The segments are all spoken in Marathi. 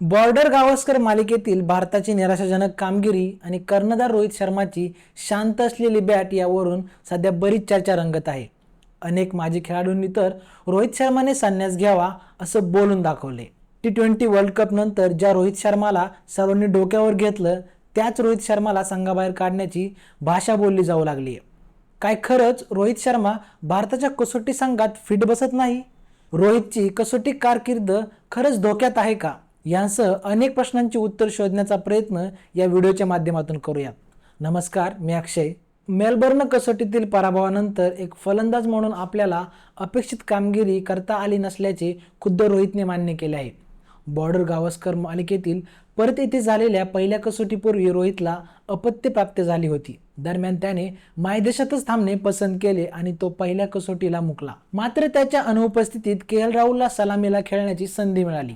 बॉर्डर गावस्कर मालिकेतील भारताची निराशाजनक कामगिरी आणि कर्णधार रोहित शर्माची शांत असलेली बॅट यावरून सध्या बरीच चर्चा रंगत आहे. अनेक माजी खेळाडूंनी तर रोहित शर्माने संन्यास घ्यावा असं बोलून दाखवले. टी ट्वेंटी वर्ल्ड कप नंतर ज्या रोहित शर्माला सर्वांनी डोक्यावर घेतलं त्याच रोहित शर्माला संघाबाहेर काढण्याची भाषा बोलली जाऊ लागली आहे काय खरंच रोहित शर्मा भारताच्या कसोटी संघात फिट बसत नाही? रोहितची कसोटी कारकीर्द खरंच धोक्यात आहे का? यांसह अनेक प्रश्नांची उत्तर शोधण्याचा प्रयत्न या व्हिडिओच्या माध्यमातून करूयात. नमस्कार मी अक्षय. मेलबर्न कसोटीतील पराभवानंतर एक फलंदाज म्हणून आपल्याला अपेक्षित कामगिरी करता आली नसल्याचे खुद्द रोहितने मान्य केले आहे. बॉर्डर गावस्कर मालिकेतील परत येथे झालेल्या पहिल्या कसोटीपूर्वी रोहितला अपत्य प्राप्त झाली होती. दरम्यान त्याने मायदेशातच थांबणे पसंत केले आणि तो पहिल्या कसोटीला मुकला. मात्र त्याच्या अनुपस्थितीत के एल राहुलला सलामीला खेळण्याची संधी मिळाली.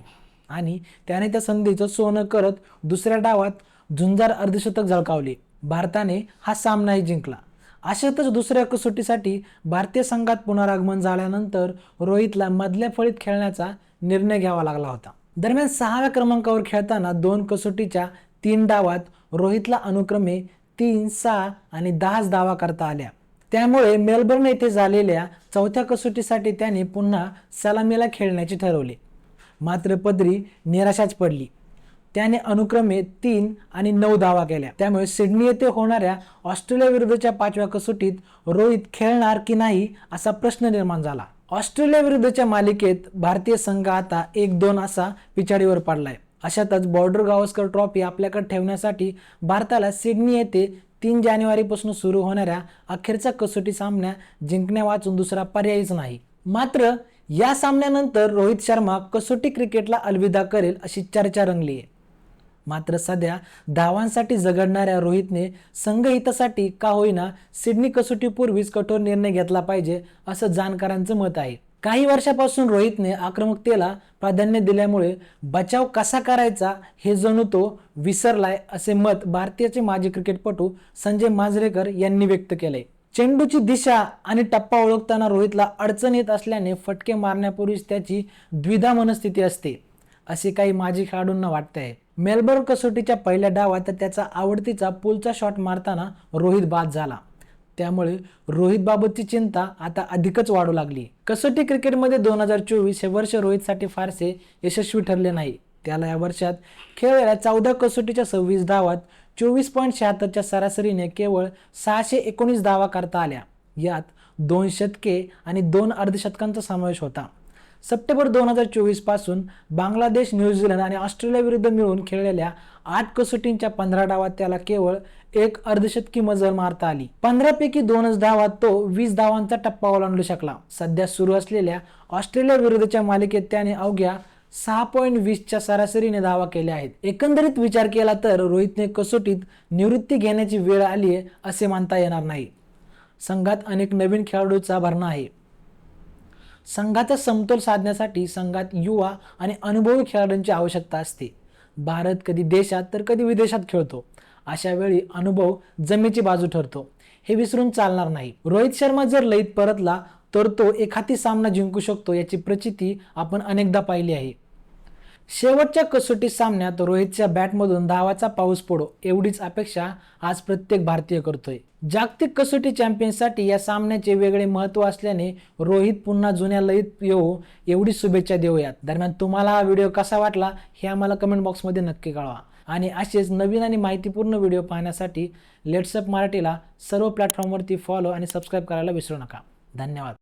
आणि त्याने त्या संधीचं सोनं करत दुसऱ्या डावात झुंजार अर्धशतक झळकावले. भारताने हा सामनाही जिंकला. अशातच दुसऱ्या कसोटीसाठी भारतीय संघात पुनरागमन झाल्यानंतर रोहितला मधल्या फळीत खेळण्याचा निर्णय घ्यावा लागला होता. दरम्यान सहाव्या क्रमांकावर खेळताना दोन कसोटीच्या तीन डावात रोहितला अनुक्रमे तीन सहा आणि दहाच धावा करता आल्या. त्यामुळे मेलबर्न येथे झालेल्या चौथ्या कसोटीसाठी त्याने पुन्हा सलामीला खेळण्याचे ठरवले. मात्र पदरी निराशाच पडली. त्याने अनुक्रमे तीन आणि नऊ धावा केल्या. त्यामुळे सिडनी येथे होणाऱ्या ऑस्ट्रेलिया विरुद्धच्या पाचव्या कसोटीत रोहित खेळणार की नाही असा प्रश्न निर्माण झाला. ऑस्ट्रेलिया विरुद्धच्या मालिकेत भारतीय संघ आता एक दोन असा पिछाडीवर पडलाय. अशातच बॉर्डर गावस्कर ट्रॉफी आपल्याकडे ठेवण्यासाठी भारताला सिडनी येथे तीन जानेवारीपासून सुरू होणाऱ्या अखेरचा कसोटी सामना जिंकण्या वाचून दुसरा पर्यायच नाही. मात्र या सामन्यानंतर रोहित शर्मा कसोटी क्रिकेटला अलविदा करेल अशी चर्चा रंगली आहे मात्र सध्या धावांसाठी झगडणाऱ्या रोहितने संघहितासाठी का होईना सिडनी कसोटीपूर्वीच कठोर निर्णय घेतला पाहिजे असं जाणकारांचं मत आहे. काही वर्षापासून रोहितने आक्रमकतेला प्राधान्य दिल्यामुळे बचाव कसा करायचा हे जणू तो विसरलाय असे मत भारतीयाचे माजी क्रिकेटपटू संजय मांजरेकर यांनी व्यक्त केलंय. चेंडूची दिशा आणि टप्पा ओळखताना रोहितला अडचण येत असल्याने फटके मारण्यापूर्वीच त्याची द्विधा मनस्थिती असते असे काही माजी खेळाडूंना वाटते आहे मेलबर्न कसोटीच्या पहिल्या डावात त्याचा आवडतीचा पुलचा शॉट मारताना रोहित बाद झाला. त्यामुळे रोहितबाबतची चिंता आता अधिकच वाढू लागली. कसोटी क्रिकेटमध्ये दोन हजार चोवीस हे वर्ष रोहितसाठी फारसे यशस्वी ठरले नाही. त्याला या वर्षात खेळलेल्या चौदा कसोटीच्या सव्वीस धावात चोवीस पॉईंट शहात्तरच्या सरासरीने केवळ सहाशे एकोणीस धावा करता आल्या. यात दोन शतके आणि दोन अर्धशतकांचा समावेश होता. सप्टेंबर दोन हजार चोवीसपासून बांगलादेश न्यूझीलंड आणि ऑस्ट्रेलियाविरुद्ध मिळून खेळलेल्या आठ कसोटींच्या पंधरा डावात त्याला केवळ एक अर्धशतकी मजल मारता आली. पंधरापैकी दोनच धावात तो वीस धावांचा टप्पा ओलांडू शकला. सध्या सुरू असलेल्या ऑस्ट्रेलिया विरुद्धच्या मालिकेत त्याने अवघ्या सहा पॉईंट वीसच्या सरासरीने दावा केल्या आहेत. एकंदरीत विचार केला तर रोहितने कसोटीत निवृत्ती घेण्याची वेळ आली आहे असे मानता येणार नाही. संघात अनेक नवीन खेळाडूचा भरणा आहे. संघाचा समतोल साधण्यासाठी संघात युवा आणि अनुभवी खेळाडूंची आवश्यकता असते. भारत कधी देशात तर कधी विदेशात खेळतो. अशा वेळी अनुभव जमेची बाजू ठरतो. हे विसरून चालणार नाही. रोहित शर्मा जर लईत परतला तर तो एखादी सामना जिंकू शकतो याची प्रचिती आपण अनेकदा पाहिली आहे. शेवटच्या कसोटी सामन्यात रोहितच्या बॅटमधून धावाचा पाऊस पडो एवढीच अपेक्षा आज प्रत्येक भारतीय करतोय. जागतिक कसोटी चॅम्पियनसाठी या सामन्याचे वेगळे महत्त्व असल्याने रोहित पुन्हा जुन्या लयीत येऊ एवढी शुभेच्छा देऊयात. दरम्यान तुम्हाला हा व्हिडिओ कसा वाटला हे आम्हाला कमेंट बॉक्समध्ये नक्की कळवा. आणि असेच नवीन आणि माहितीपूर्ण व्हिडिओ पाहण्यासाठी लेट्सअप मराठीला सर्व प्लॅटफॉर्मवरती फॉलो आणि सबस्क्राईब करायला विसरू नका. धन्यवाद.